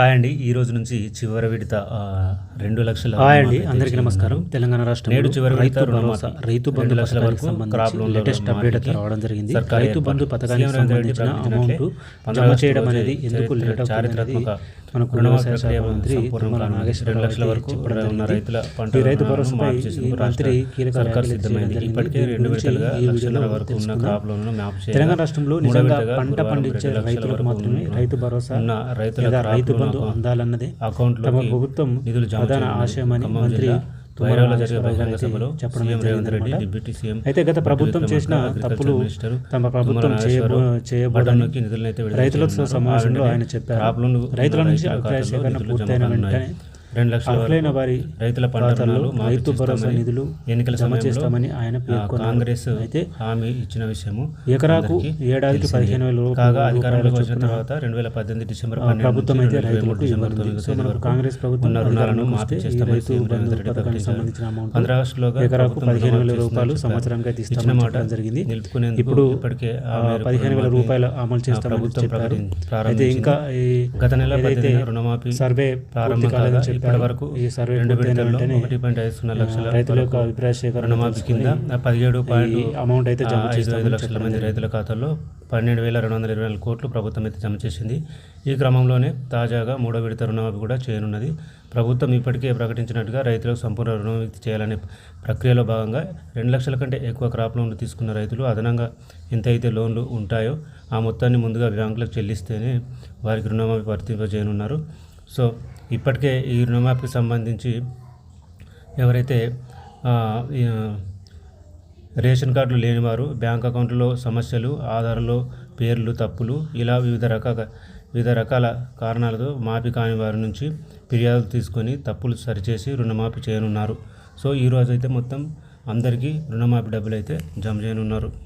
Hi అండి ఈ రోజు నుంచి చివరి విడత రెండు లక్షల హాయ్ అండి అందరికీ నమస్కారం. తెలంగాణ రాష్ట్రంలో నేడు చివరి రైతు భరోసా రైతు బంధు లక్షల వరకు లేటెస్ట్ అప్డేట్ రావడం జరిగింది రైతు బంధు. పథకానికి సంబంధించిన అమౌంట్ జమ చేయడం అనేది ఎందుకు లేట్ చారిత్రాత్మక మనకు వ్యవసాయ మంత్రి ఉంది. నాగేశ్వరరావు రెండు లక్షల వరకు. రైతుల పంట ఈ రైతు భరోసాపై చేసేందుకు మంత్రి రాష్ట్ర కీలక సర్కార్ సిద్ధమైంది ఇప్పటికే. రెండు విడతలుగా వరకు ఉన్న. క్రాప్ మ్యాప్ తెలంగాణ రాష్ట్రంలో నిజంగా పంట పండించే రైతులకు మాత్రమే రైతు భరోసా ఉన్న రైతుల రైతు అకౌంట్- అందాలన్నదే తమ ప్రభుత్వం నిధులు ప్రధాన. ఆశయమని మంత్రి అయితే గత ప్రభుత్వం చేసిన తప్పులు తమ ప్రభుత్వం తుమ్మల చేయబో నాగేశ్వరరావు చేయబోదని బటన్లోకి నిధులను అయితే విడుదల రైతులతో. సమావేశంలో ఆయన చెప్పారు రైతుల నుంచి అభిప్రాయ సేకరణ పూర్తయిన. వెంటనే రెండు లక్షల అర్హులైన వారి రైతుల మాఫీ రైతు భరోసా నిధులు ఎన్నికల జమ చేస్తామని ఆయన కాంగ్రెస్ అయితే హామీ ఇచ్చిన విషయము ఎకరాకు ఏడాదికి. పదిహేను వేల కాగా అధికారంలోకి వచ్చిన తర్వాత రెండు వేల పద్దెనిమిది డిసెంబర్ ప్రభుత్వం అయితే రైతులకు కాంగ్రెస్ ప్రభుత్వం రుణాలను మాఫీ చేస్తామని. సంబంధించిన అమౌంట్ ఆగస్టులోగా ఎకరాకు పదిహేను వేల రూపాయలు సంవత్సరానికి అయితే ఇచ్చిన మాట జరిగింది. ఇప్పుడు ఇప్పటికే పదిహేను వేల రూపాయలు అమలు చేస్తామని ప్రభుత్వం చెప్పారు. అయితే. ఇంకా ఈ గత నెల పద్దెనిమిదిన రుణమాఫీ సర్వే ప్రారంభం కాలేదని ఇప్పటి చెప్పారు వరకు ఈ సర్వే రెండు విడతల్లో ఒకటి పాయింట్ ఐదు సున్నా లక్షల రైతుల యొక్క అభిప్రాయ సేకరణ కింద పదిహేడు పాయింట్ అమౌంట్ అయితే జమ ఐదు ఐదు లక్షల మంది. రైతుల ఖాతాల్లో పన్నెండు వేల రెండు వందల ఇరవై నాలుగు కోట్లు ప్రభుత్వం అయితే జమ చేసింది. ఈ క్రమంలోనే తాజాగా మూడో విడత రుణమాఫీ కూడా చేయనున్నది. ప్రభుత్వం ఇప్పటికే ప్రకటించినట్టుగా రైతులకు సంపూర్ణ రుణమాఫీ చేయాలనే ప్రక్రియలో భాగంగా రెండు లక్షల కంటే ఎక్కువ క్రాప్ లోన్లు తీసుకున్న రైతులు అదనంగా ఎంత అయితే లోన్లు ఉంటాయో ఆ మొత్తాన్ని ముందుగా బ్యాంకులకు చెల్లిస్తేనే వారికి రుణమాఫీ వర్తింపజేయనున్నారు. సో ఇప్పటికే ఈ రుణమాఫీకి సంబంధించి ఎవరైతే రేషన్ కార్డులు లేనివారు బ్యాంక్ అకౌంట్లో సమస్యలు ఆధార్లో పేర్లు తప్పులు ఇలా వివిధ రకాల వివిధ రకాల కారణాలతో మాఫీ కాని వారి నుంచి ఫిర్యాదులు తీసుకొని తప్పులు సరిచేసి రుణమాఫీ చేయనున్నారు. సో ఈరోజు అయితే మొత్తం అందరికీ రుణమాఫీ డబ్బులు అయితే జమ చేయనున్నారు.